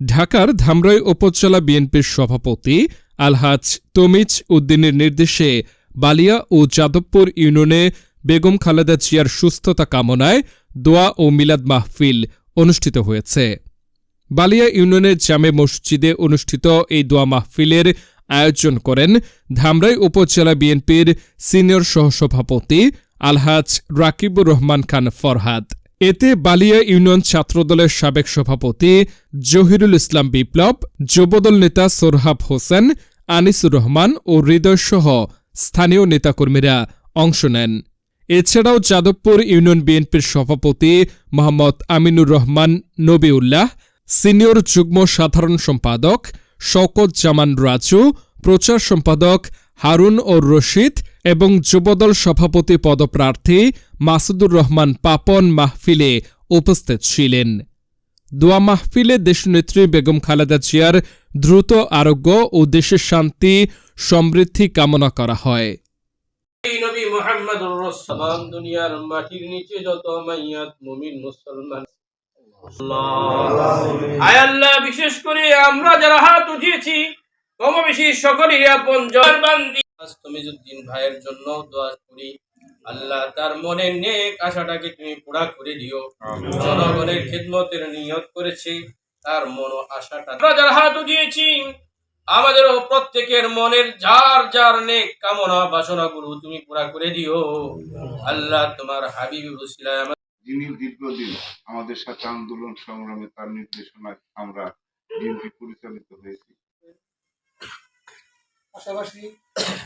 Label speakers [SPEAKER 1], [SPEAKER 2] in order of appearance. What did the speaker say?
[SPEAKER 1] ঢাকার ধামরাই উপজেলা বিএনপির সভাপতি আলহাজ তমিজ উদ্দিনের নির্দেশে বালিয়া ও যাদবপুর ইউনিয়নে বেগম খালেদা জিয়ার সুস্থতা কামনায় দোয়া ও মিলাদ মাহফিল অনুষ্ঠিত হয়েছে। বালিয়া ইউনিয়নের জামে মসজিদে অনুষ্ঠিত এই দোয়া মাহফিলের আয়োজন করেন ধামরাই উপজেলা বিএনপির সিনিয়র সহসভাপতি আলহাজ রাকিবুর রহমান খান ফরহাদ। এতে বালিয়া ইউনিয়ন ছাত্রদলের সাবেক সভাপতি জহিরুল ইসলাম বিপ্লব, যুবদল নেতা সোরহাব হোসেন, আনিসুর রহমান ও হৃদয়সহ স্থানীয় নেতাকর্মীরা অংশ নেন। এছাড়াও যাদবপুর ইউনিয়ন বিএনপির সভাপতি মোহাম্মদ আমিনুর রহমান নবিউল্লাহ, সিনিয়র যুগ্ম সাধারণ সম্পাদক শওকত জামান রাজু, প্রচার সম্পাদক হারুন ও রশিদ এবং যুবদল সভাপতি পদপ্রার্থী মাসুদুর রহমান পাপন মাহফিলে উপস্থিত ছিলেন। দোয়া মাহফিলে দেশনেত্রী বেগম খালেদা জিয়ার দ্রুত আরোগ্য ও দেশের শান্তি, সমৃদ্ধি কামনা করা হয়।
[SPEAKER 2] বিশেষ করে আমরা যারা হাত উঠিয়েছি কম বেশি সকলেই আপন জরবান্দি তমিজুদ্দিন ভাইয়ের জন্য দোয়া করি আল্লাহ তার মনের নেক আশাটাকে তুমি পুরা করে দিও। জনগণের খেদমতের নিয়ত করেছে তার মন আশাটা আমরা যারা হাত উঠিয়েছি আমাদেরও প্রত্যেকের মনের যার যার নেক কামনা বাসনাগুলো তুমি পুরা করে দিও। আল্লাহ তোমার হাবিবি রসিলায়
[SPEAKER 3] যিনি দীর্ঘদিন আমাদের সাথে আন্দোলন সংগ্রামে তার নির্দেশনায় আমরা বিএনপি পরিচালিত হয়েছি।
[SPEAKER 4] পাশাপাশি আমরা